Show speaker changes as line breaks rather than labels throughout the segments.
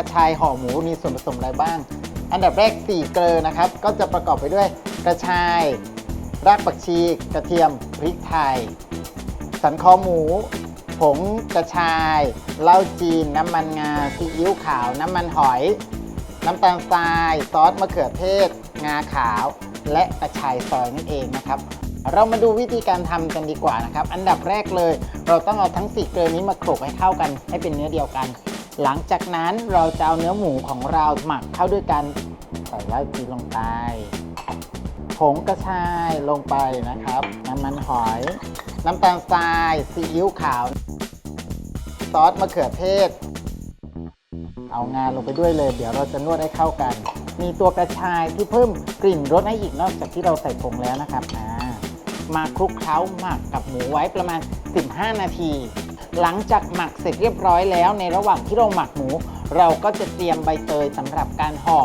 ระชายห่อหมูมีส่วนผสมอะไรบ้าง อันดับแรกสี่เกลือนะครับ ก็จะประกอบไปด้วยกระชาย รากผักชี กระเทียม พริกไทย สันคอหมู ผงกระชายเหล้าจีน น้ำมันงา ซีอิ๊วขาว น้ำมันหอย น้ำตาลทราย ซอสมะเขือเทศ งาขาว และกระชายซอยนั่นเองนะครับเรามาดูวิธีการทำกันดีกว่านะครับ อันดับแรกเลย เราต้องเอาทั้งสี่เกลือนี้มาโขลกให้เข้ากันให้เป็นเนื้อเดียวกัน หลังจากนั้นเราจะเอาเนื้อหมูของเราหมักเข้าด้วยกันใส่เหล้าจีลงไปผงกระชายลงไปนะครับ น้ำมันหอย น้ำตาลทรายซีอิ๊วขาว ซอสมะเขือเทศ เอางาลงไปด้วยเลย เดี๋ยวเราจะนวดให้เข้ากัน มีตัวกระชายที่เพิ่มกลิ่นรสให้อีกนอกจากที่เราใส่ผงแล้วนะครับมาคลุกเคล้าหมักกับหมูไว้ประมาณ 15 นาที หลังจากหมักเสร็จเรียบร้อยแล้ว ในระหว่างที่เราหมักหมู เราก็จะเตรียมใบเตยสำหรับการห่อ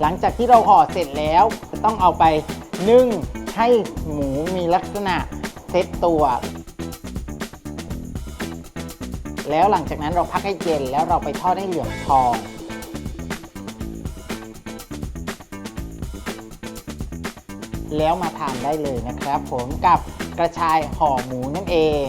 หลังจากที่เราห่อเสร็จแล้วจะต้องเอาไปนึ่งให้หมูมีลักษณะเซตตัว แล้วหลังจากนั้นเราพักให้เย็นแล้วเราไปทอดให้เหลืองทอง แล้วมาทานได้เลยนะครับ ผมกับกระชายห่อหมูนั่นเอง